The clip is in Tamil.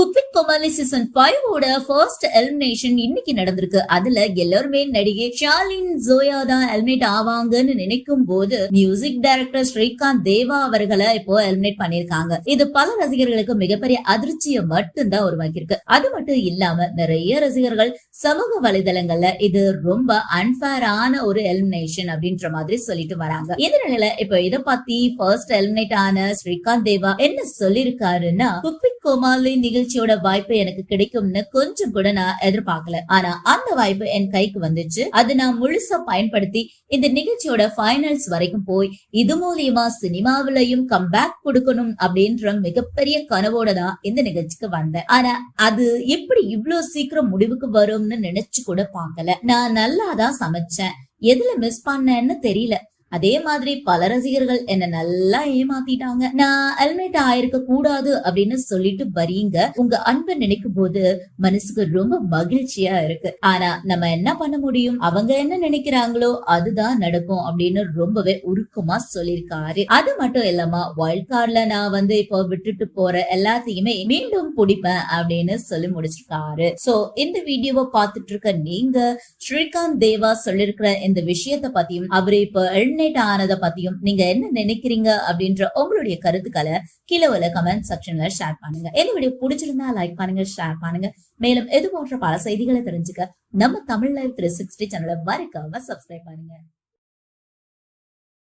Cook with Komali season five ஓட ஃபர்ஸ்ட் எலிமினேஷன் இன்னைக்கு நடந்திருக்கு. அதுல எல்லாருமே நடிகை ஷாலின் ஜோயா தான் எலிமினேட் ஆவாங்கன்னு நினைக்கும் போது மியூசிக் டைரக்டர் ஸ்ரீகாந்த் தேவா அவர்களை இப்போ எலிமினேட் பண்ணிருக்காங்க இது பல ரசிகர்களுக்கு மிகப்பெரிய அதிர்ச்சியை மட்டும்தான் உருவாக்கியிருக்கு. அது மட்டும் இல்லாம நிறைய ரசிகர்கள் சமூக வலைதளங்கள்ல இது ரொம்ப அன்பேரான ஒரு எலிமினேஷன் அப்படின்ற மாதிரி சொல்லிட்டு வராங்க. இந்த நிலையில இப்ப இதை பத்தி ஃபர்ஸ்ட் எலிமினேட் ஆன ஸ்ரீகாந்த் தேவா என்ன சொல்லிருக்காருன்னா குக்வித் கோமாளி நிகழ்ச்சியோட வாய்ப்பு எனக்கு கிடைக்கும்னு கொஞ்சம் கூட நான் எதிர்பார்க்கல. ஆனா அந்த வாய்ப்பு என் கைக்கு வந்துச்சு. அது நான் முழுசா பயன்படுத்தி இந்த நிகழ்ச்சியோட ஃபைனல்ஸ் வரைக்கும் போய் இது மூலியமா சினிமாவிலையும் கம்பேக் கொடுக்கணும் அப்படின்ற மிகப்பெரிய கனவோட தான் இந்த நிகழ்ச்சிக்கு வந்தேன். ஆனா அது எப்படி இவ்வளவு சீக்கிரம் முடிவுக்கு வரும்னு நினைச்சு கூட பார்க்கல. நான் நல்லாதான் சமைச்சேன். எதுல மிஸ் பண்ணேன்னு தெரியல. அதே மாதிரி பல ரசிகர்கள் என்ன நல்லா ஏமாத்திட்டாங்க. நான் ஹெல்மெட் ஆயிருக்க கூடாது அப்படின்னு சொல்லிட்டு வரீங்க உங்க அன்பை நினைக்கும் போது மனசுக்கு ரொம்ப மகிழ்ச்சியா இருக்கு. ஆனா நம்ம என்ன பண்ண முடியும்? அவங்க என்ன நினைக்கிறாங்களோ அதுதான் நடக்கும் அப்படின்னு ரொம்பவே உருக்கமா சொல்லியிருக்காரு. அது மட்டும் இல்லாம வைல்ட் கார்ட்ல நான் வந்து இப்போ விட்டுட்டு போற எல்லாத்தையுமே மீண்டும் பிடிப்பேன் அப்படின்னு சொல்லி முடிச்சிருக்காரு. சோ இந்த வீடியோவை பார்த்துட்டு இருக்க நீங்க ஸ்ரீகாந்த் தேவா சொல்லிருக்கிற இந்த விஷயத்த பத்தியும் அவரு இப்ப டெர்மினேட் ஆனத பத்தியும் நீங்க என்ன நினைக்கிறீங்க அப்படின்ற உங்களுடைய கருத்துக்களை கீழே கமெண்ட் செக்ஷன்ல ஷேர் பண்ணுங்க. இந்த வீடியோ பிடிச்சிருந்தா லைக் பண்ணுங்க ஷேர் பண்ணுங்க. மேலும் இது போன்ற பல செய்திகளை தெரிஞ்சுக்க நம்ம தமிழ் லைவ் த்ரீ சிக்ஸ்டி சேனலை மறக்காம சப்ஸ்கிரைப் பண்ணுங்க.